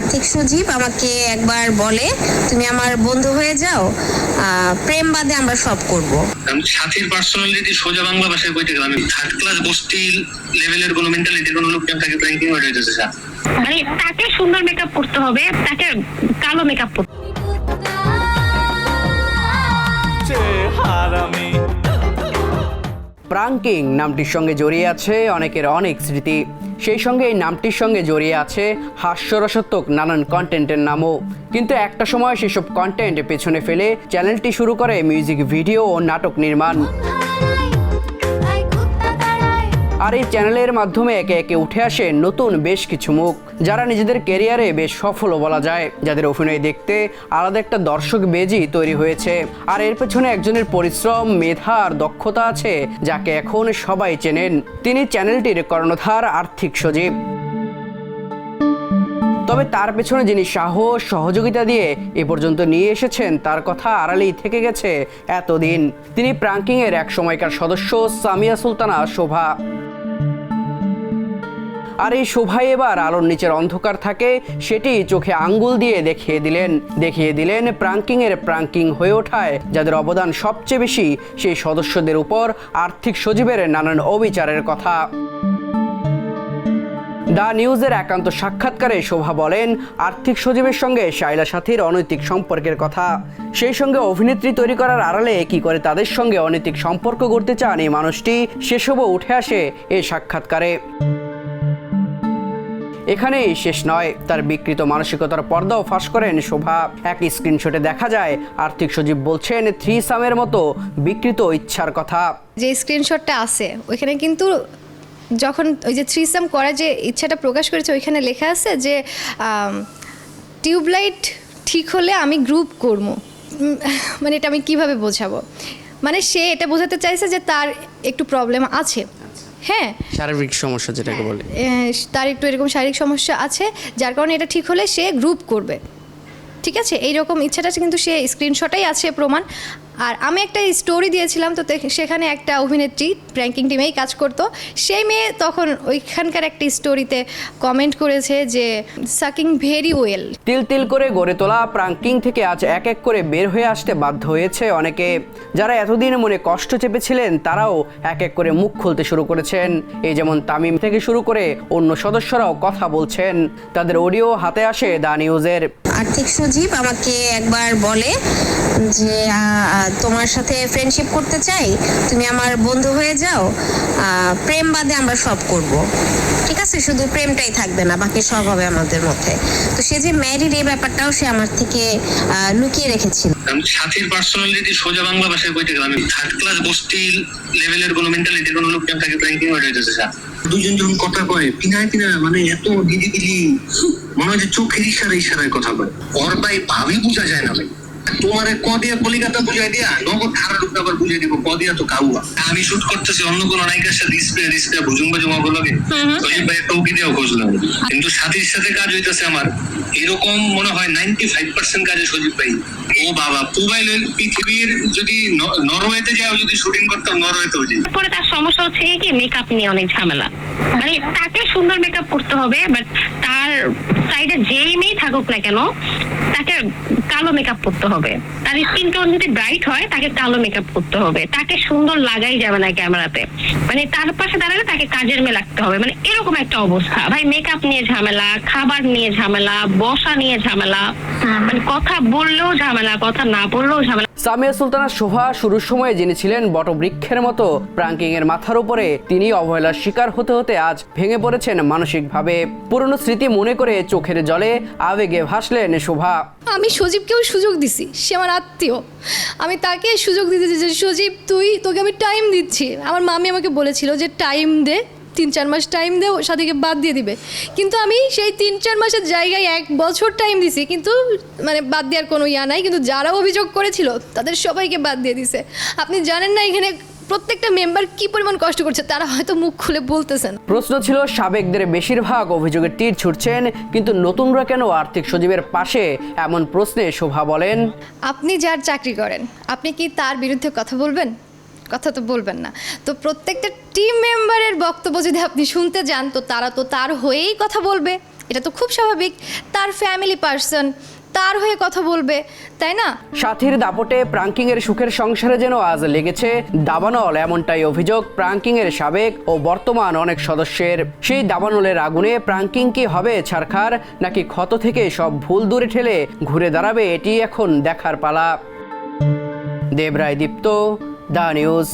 আর্থিক সজীব আমাকে একবার বলে তুমি আমার বন্ধু হয়ে যাও প্রেম বাদে আমরা সব করব। সাথীর পার্সোনালিটি সোজা বাংলা ভাষায় কইতে গেলাম। আমি থার্ড ক্লাস গোষ্ঠী লেভেলের কোনো মেন্টালিটির কোনো লোক তাকে প্র্যাঙ্কিং হয়ে যেতেছে স্যার। মানে তাকে সুন্দর মেকআপ করতে হবে তাকে কালো মেকআপ করতে হারামি প্রাঙ্কিং নামটির সঙ্গে জড়িয়ে আছে অনেকের অনেক স্মৃতি। সেই সঙ্গে এই নামটির সঙ্গে জড়িয়ে আছে হাস্যরসাত্মক নানান কন্টেন্টের নামও। কিন্তু একটা সময় সেসব কন্টেন্ট পেছনে ফেলে চ্যানেলটি শুরু করে মিউজিক ভিডিও ও নাটক নির্মাণ। আর এই চ্যানেলের মাধ্যমে একে একে উঠে আসে নতুন বেশ কিছু মুখ, যারা নিজেদের ক্যারিয়ারে বেশ সফলও বলা যায়। যাদের অভিনয় দেখতে আলাদা একটা দর্শক বেজি তৈরি হয়েছে। আর এর পেছনে একজনের পরিশ্রম, মেধা আর দক্ষতা আছে, যাকে এখন সবাই চেনেন। তিনি চ্যানেলটির কর্ণধার, আর্থিক সজীব তবে তার পেছনে যিনি সাহস, সহযোগিতা দিয়ে এ পর্যন্ত নিয়ে এসেছেন, তার কথা আড়ালেই থেকে গেছে এতদিন। তিনি প্রাঙ্কিংয়ের এক সময়কার সদস্য, সামিয়া সুলতানা, শোভা। আর এই শোভায় এবার আলোর নিচের অন্ধকার থাকে, সেটি চোখে আঙ্গুল দিয়ে দেখিয়ে দিলেন দেখিয়ে দিলেন প্রাঙ্কিংয়ের প্রাঙ্কিং হয়ে ওঠায়, যাদের অবদান সবচেয়ে বেশি সেই সদস্যদের উপর আর্থিক সজীবের নানান অবিচারের কথা। দ্য নিউজের একান্ত সাক্ষাৎকারে শোভা বলেন, আর্থিক সজীবের সঙ্গে শাইলা সাথীর অনৈতিক সম্পর্কের কথা। সেই সঙ্গে অভিনেত্রী তৈরি করার আড়ালে কি করে তাদের সঙ্গে অনৈতিক সম্পর্ক করতে চান এই মানুষটি, সেসবও উঠে আসে এই সাক্ষাৎকারে। এখানেই শেষ নয়। তার বিকৃত মানসিকতার পর্দাও ফাঁস করেন শোভা। এক স্ক্রিনশটে দেখা যায়, আর্থিক সজীব বলছেন থ্রি সামের মতো বিকৃত ইচ্ছার কথা। যে স্ক্রিনশটটা আছে, ওইখানে কিন্তু যখন ওই যে থ্রি থ্রিসাম করার যে ইচ্ছাটা প্রকাশ করেছে, ওইখানে লেখা আছে যে টিউবলাইট ঠিক হলে আমি গ্রুপ করব। মানে এটা আমি কীভাবে বোঝাবো? মানে সে এটা বোঝাতে চাইছে যে তার একটু প্রবলেম আছে। হ্যাঁ। শারীরিক সমস্যা যেটাকে বলে। তার একটু এরকম শারীরিক সমস্যা আছে যার কারণে এটা ঠিক হলে সে গ্রুপ করবে। ঠিক আছে? এইরকম ইচ্ছাটা কিন্তু সে স্ক্রিনশটাই আছে প্রমাণ। আর আমি একটা স্টোরি দিয়েছিলাম তো তে- সেখানে একটা অভিনেত্রী প্র্যাঙ্কিং টিমেই কাজ করতো। সেই মেয়ে তখন ওইখানকার একটা স্টোরিতে কমেন্ট করেছে যে সাকিং ভেরি ওয়েল তিল তিল করে গড়ে তোলা প্রাঙ্কিং থেকে আজ এক এক করে বের হয়ে আসতে বাধ্য হয়েছে অনেকে। যারা এতদিন মনে কষ্ট চেপেছিলেন তারাও এক এক করে মুখ খুলতে শুরু করেছেন। এই যেমন তামিম থেকে শুরু করে অন্য সদস্যরাও কথা বলছেন। তাদের অডিও হাতে আসে দা নিউজের। আর্থিক সজীব আমাকে একবার বলে যে আহ, তোমার সাথে ফ্রেন্ডশিপ করতে চাই তুমি আমার বন্ধু হয়ে যাও আহ, প্রেম বাদে আমরা সব করব। ঠিক আছে? শুধু প্রেমটাই থাকবে না বাকি সব হবে আমাদের মধ্যে। তো সে যে ম্যারিড এই ব্যাপারটাও সে আমার থেকে লুকিয়ে রেখেছিল। সাথীর পার্সোনালিটি সোজা বাংলা ভাষায় কইতে গেলাম আমি থার্ড ক্লাস গোষ্ঠী লেভেলের কোনো মেন্টালিটির কোনো লোক তাকে প্র্যাঙ্কিং হয়ে যেতেছে স্যার দুজন যখন কথা কয় পিনায় পিনায় মানে এত দিদি দিলি মনে হয় যে চোখের ইশারা ইশারায় কথা কয়। ওর ভাই ভাবি বোঝা যায় না ভাই। তোমারে ক দিয়া কলিকাতা বুঝাই দিয়া নগদ ধারা রূপ আবার বুঝাই দিব ক দিয়া তো কাউয়া। আমি শুট করতেছি অন্য কোনো নায়িকার সাথে ডিসপ্লে ডিসপ্লে বুঝুম বাজুম অবলগে সজীব ভাই উকি দিয়েও খুঁজলাম কিন্তু সাথীর সাথে কাজ হইতেছে আমার। এরকম মনে হয় নাইনটি ফাইভ পার্সেন্ট কাজে সজীব ভাই। ও বাবা মোবাইল পৃথিবীর যদি নরওয়েতে যাও যদি শুটিং করতাম নরওয়েতেও যাই পরে তার সমস্যা হচ্ছে কি মেকআপ নিয়ে অনেক ঝামেলা। মানে তাকে সুন্দর মেকআপ করতে হবে বাট তার সাইডে যেই মেয়ে থাকুক না কেন তাকে কালো মেকআপ করতে হবে। তার স্কিন টোন যদি ব্রাইট হয় তাকে কালো মেকআপ করতে হবে। তাকে সুন্দর লাগাই যাবে না ক্যামেরাতে। মানে তার পাশে দাঁড়ালে তাকে কাজের মেয়ে লাগতে হবে। মানে এরকম একটা অবস্থা। ভাই মেকআপ নিয়ে ঝামেলা খাবার নিয়ে ঝামেলা বসা নিয়ে ঝামেলা মানে কথা বললেও ঝামেলা কথা না বললেও ঝামেলা। সামিয়া সুলতানা শোভা শুরুর সময়ে যিনি ছিলেন বটবৃক্ষের মতো প্রাঙ্কিং এর মাথার উপরে, তিনি অবহেলার শিকার হতে হতে আজ ভেঙে পড়েছেন মানসিকভাবে। পুরনো স্মৃতি মনে করে চোখের জলে আবেগে ভাসলেন শোভা। আমি সজীবকেও সুযোগ দিছি, সে আমার আত্মীয়। আমি তাকে সুযোগ দিতেছি যে, সজীব, তুই, তোকে আমি টাইম দিচ্ছি। আমার মামি আমাকে বলেছিল যে টাইম দে তিন চার মাস টাইম দেও সাথীকে বাদ দিয়ে দিবে। কিন্তু আমি সেই তিন চার মাসের জায়গায় এক বছর টাইম দিছি কিন্তু মানে বাদ দেওয়ার কোনো ইয়া নাই কিন্তু যারা অভিযোগ করেছিল তাদের সবাইকে বাদ দিয়ে দিছে। আপনি জানেন না এখানে প্রত্যেকটা মেম্বার কি পরিমাণ কষ্ট করছে তারা হয়তো মুখ খুলে বলতেছেন। প্রশ্ন ছিল সাবেকদের বেশিরভাগ অভিযোগের তীর ছুটছেন কিন্তু নতুনরা কেন আর্থিক সজীবের পাশে? এমন প্রশ্নে শোভা বলেন। আপনি যার চাকরি করেন আপনি কি তার বিরুদ্ধে কথা বলবেন? কথা তো বলবেন না। তো প্রত্যেকটা টিম মেম্বারের বক্তব্য যদি আপনি শুনতে যান, তো তারা তো তার হয়েই কথা বলবে। এটা তো খুব স্বাভাবিক। তার ফ্যামিলি পার্সন তার হয়ে কথা বলবে, তাই না? সাথীর দাপটে প্রাঙ্কিং এর সুখের সংসারে যেন আজ লেগেছে দাবানল, এমনটাই অভিযোগ প্রাঙ্কিং এর সাবেক ও বর্তমান অনেক সদস্যের। সেই দাবানলের আগুনে প্রাঙ্কিং কি হবে ছারখার, নাকি ক্ষত থেকে সব ভুল দূরে ঠেলে ঘুরে দাঁড়াবে, এটি এখন দেখার পালা। দেবরায় দীপ্ত দা নিউজ